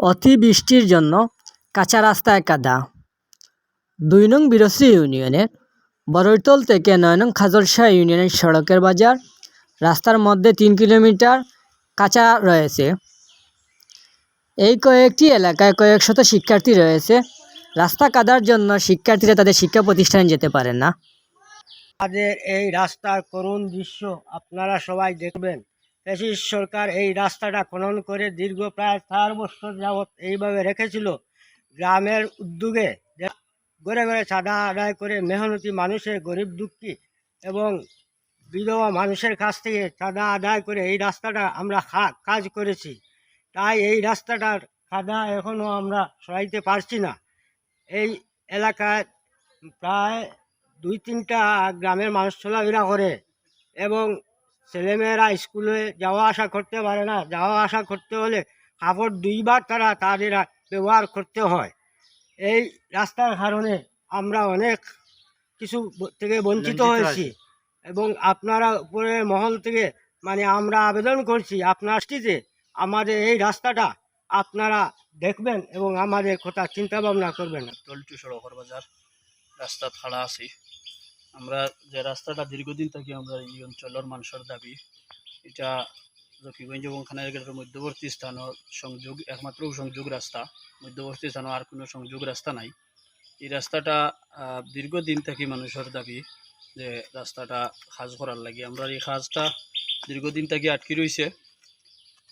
অতিবৃষ্টির জন্য কাঁচা রাস্তায় কাদা দুই নং বিরশ্রী ইউনিয়নের বড়ইতল থেকে নয় নং খাজলশাহ ইউনিয়নের সড়কের বাজার, রাস্তার মধ্যে তিন কিলোমিটার কাঁচা রয়েছে। এই কয়েকটি এলাকায় কয়েক শত শিক্ষার্থী রয়েছে। রাস্তা কাদার জন্য শিক্ষার্থীরা তাদের শিক্ষা প্রতিষ্ঠানে যেতে পারে না। আমাদের এই রাস্তার করুণ দৃশ্য আপনারা সবাই দেখবেন। ব্রিটিশ সরকার এই রাস্তাটা খনন করে দীর্ঘ প্রায় চার বছর যাবৎ এইভাবে রেখেছিল। গ্রামের উদ্যোগে ঘরে ঘরে চাঁদা আদায় করে মেহনতি মানুষের গরিব দুঃখী এবং বিধবা মানুষের কাছ থেকে চাঁদা আদায় করে এই রাস্তাটা আমরা কাজ করেছি। তাই এই রাস্তাটার কাদা এখনও আমরা সরাইতে পারছি না। এই এলাকায় প্রায় দুই তিনটা গ্রামের মানুষ চলাফেরা করে এবং ছেলেমেয়েরা স্কুলে যাওয়া আসা করতে পারে না। যাওয়া আসা করতে হলে কাপড় দুইবার তারা তাদের ব্যবহার করতে হয়। এই রাস্তার কারণে আমরা অনেক কিছু থেকে বঞ্চিত হয়েছি। এবং আপনারা উপরের মহল থেকে মানে আমরা আবেদন করছি আপনার দৃষ্টিতে আমাদের এই রাস্তাটা আপনারা দেখবেন এবং আমাদের কথা চিন্তা ভাবনা করবেন টলটু সড়কের বাজার। রাস্তা খাড়া আছি। আমরা যে রাস্তাটা দীর্ঘদিন থেকে আমরা এই অঞ্চলের মানুষের দাবি, এটা জকিগঞ্জ এবং খানারগেটের মধ্যবর্তী স্থানের সংযোগ, একমাত্র সংযোগ রাস্তা। মধ্যবর্তী স্থানে আর কোনো সংযোগ রাস্তা নাই। এই রাস্তাটা দীর্ঘদিন থেকে মানুষের দাবি যে রাস্তাটা সাজ করার লাগে। আমরা এই সাজটা দীর্ঘদিন থেকে আটকে রয়েছে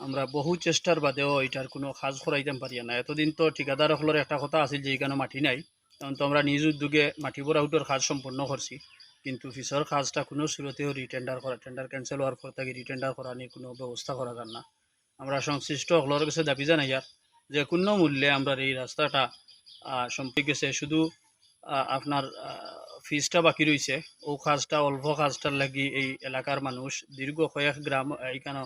আমরা বহু চেষ্টার বাদেও এটার কোনো সাজ করাইতে পারি না। এতদিন তো ঠিকাদার সকলের একটা কথা আছিল যে এখানে মাটি নাই। তখন তো আমরা নিজ উদ্যোগে মাটি ভরা উঠোর কাজ সম্পন্ন করছি। কিন্তু পিছর কাজটা কোনো শুরুতেও রিটেন্ডার করা টেন্ডার ক্যান্সেল হওয়ার পর থেকে রিটেন্ডার করা নিয়ে কোনো ব্যবস্থা করা যান না। আমরা সংশ্লিষ্ট সকলের কাছে দাবি জানাই আর যে কোনো মূল্যে আমরা এই রাস্তাটা সম্পর্কে গেছে। শুধু আপনার ফিজটা বাকি রয়েছে ও কাজটা, অল্প কাজটার লাগি এই এলাকার মানুষ দীর্ঘ কয়েক গ্রাম এইখানে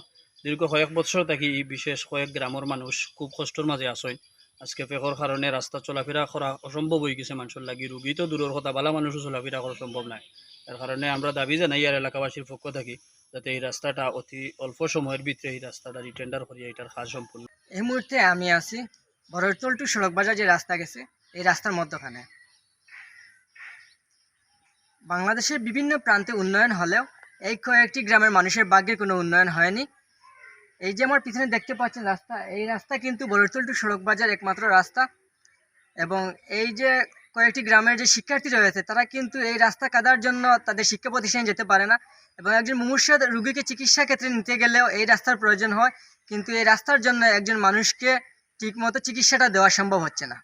দীর্ঘ কয়েক বছর থাকি এই বিশেষ কয়েক গ্রামের মানুষ খুব কষ্টর মাঝে আসয় আজকে পেকর কারণে রাস্তা চলাফেরা করা অসম্ভব হয়ে গেছে মানুষের লাগি। রুগী তো দূরের কথা, বালা মানুষও চলাফেরা করা সম্ভব নাই। এর কারণে আমরা দাবি জানাই আর এলাকাবাসীর পক্ষ থাকি, যাতে এই রাস্তাটা অতি অল্প সময়ের ভিতরে এই রাস্তাটা রিটেন্ডার করিয়া এটার কাজ সম্পূর্ণ এই মুহূর্তে আমি আছি বড়ইতল টু সড়ক বাজার যে রাস্তা গেছে, এই রাস্তার মধ্যখানে। বাংলাদেশের বিভিন্ন প্রান্তে উন্নয়ন হলেও এই কয়েকটি গ্রামের মানুষের ভাগ্যের কোনো উন্নয়ন হয়নি। এই যে আমার পিছনে দেখতে পাচ্ছেন রাস্তা, এই রাস্তা কিন্তু বড়ইতল টু সড়ক বাজার একমাত্র রাস্তা এবং এই যে কয়েকটি গ্রামের যে শিক্ষার্থী রয়েছে, তারা কিন্তু এই রাস্তা কাদার জন্য তাদের শিক্ষা প্রতিষ্ঠানে যেতে পারে না এবং একজন মুমূর্ষ রুগীকে চিকিৎসা ক্ষেত্রে নিতে গেলেও এই রাস্তার প্রয়োজন হয়, কিন্তু এই রাস্তার জন্য একজন মানুষকে ঠিকমতো চিকিৎসাটা দেওয়া সম্ভব হচ্ছে না।